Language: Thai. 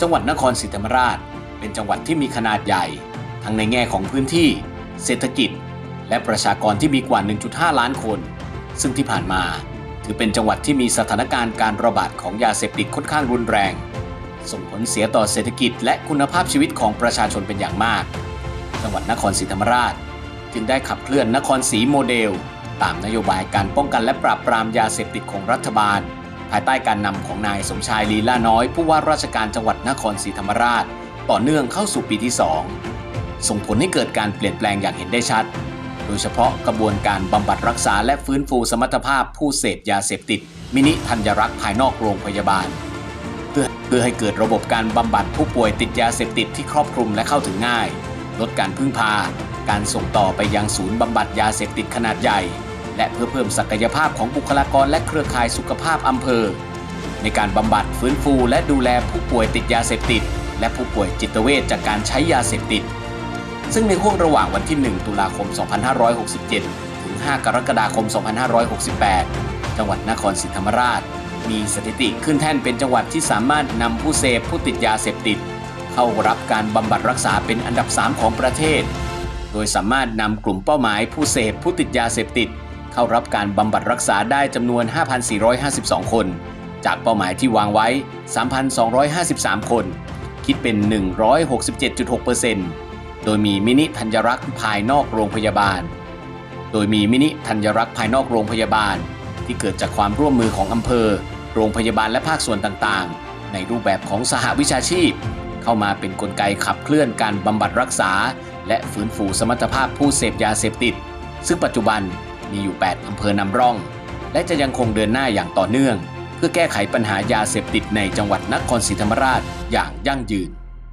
จังหวัดนครศรีธรรมราช เป็นจังหวัดที่มีขนาดใหญ่ ทั้งในแง่ของพื้นที่ เศรษฐกิจ และประชากรที่มีกว่า 1.5 ล้านคน ซึ่งที่ผ่านมา ถือเป็นจังหวัดที่มีสถานการณ์การระบาดของยาเสพติดค่อนข้างรุนแรง ส่งผลเสียต่อเศรษฐกิจ และคุณภาพชีวิตของประชาชนเป็นอย่างมาก จังหวัดนครศรีธรรมราช จึงได้ขับเคลื่อนนครศรีโมเดล ตามนโยบายการป้องกันและปราบปรามยาเสพติดของรัฐบาล ภายใต้การนำของนายสมชายลีลาน้อย ผู้ว่าราชการจังหวัดนครศรีธรรมราช ต่อเนื่องเข้าสู่ปีที่ 2 ส่งผลให้เกิดการเปลี่ยนแปลงอย่างเห็นได้ชัด โดยเฉพาะกระบวนการบำบัดรักษาและฟื้นฟูสมรรถภาพผู้เสพยาเสพติด มินิธัญรักษ์ภายนอกโรงพยาบาล เพื่อเพื่อให้เกิดระบบการบำบัดผู้ป่วยติดยาเสพติดที่ครอบคลุมและเข้าถึงง่าย ลดการพึ่งพา การส่งต่อไปยังศูนย์บำบัดยาเสพติดขนาดใหญ่ และเพื่อเพิ่มศักยภาพของบุคลากรและเครือข่ายสุขภาพอำเภอ ในการบำบัดฟื้นฟูและดูแลผู้ป่วยติดยาเสพติด และผู้ป่วยจิตเวชจากการใช้ยาเสพติด ซึ่งในห่วงระหว่างวันที่ 1 ตุลาคม 2567 ถึง 5 กรกฎาคม 2568 จังหวัดนครศรีธรรมราช มีสถิติขึ้นแท่นเป็นจังหวัดที่สามารถนำผู้เสพผู้ติดยาเสพติด เข้ารับการบำบัดรักษาเป็นอันดับ 3 ของประเทศ โดยสามารถนำกลุ่มเป้าหมายผู้เสพผู้ติดยาเสพติด เข้ารับการบำบัดรักษาได้จำนวน 5,452 คน จากเป้าหมายที่วางไว้ 3,253 คน คิดเป็น 167.6%โดยมีมินิธัญรักษ์ภายนอกโรงพยาบาล โดยมีมินิธัญรักษ์ภายนอกโรงพยาบาล ที่เกิดจากความร่วมมือของอำเภอ โรงพยาบาลและภาคส่วนต่างๆ ในรูปแบบของสหวิชาชีพ เข้ามาเป็นนกลไกขับเคลื่อนการบำบัดรักษา และฟื้นฟูสมรรถภาพผู้เสพยาเสพติด ซึ่งปัจจุบัน มีอยู่ 8 อำเภอนำร่อง และจะยังคงเดินหน้าอย่างต่อเนื่อง เพื่อแก้ไขปัญหายาเสพติดในจังหวัดนครศรีธรรมราชอย่างยั่งยืน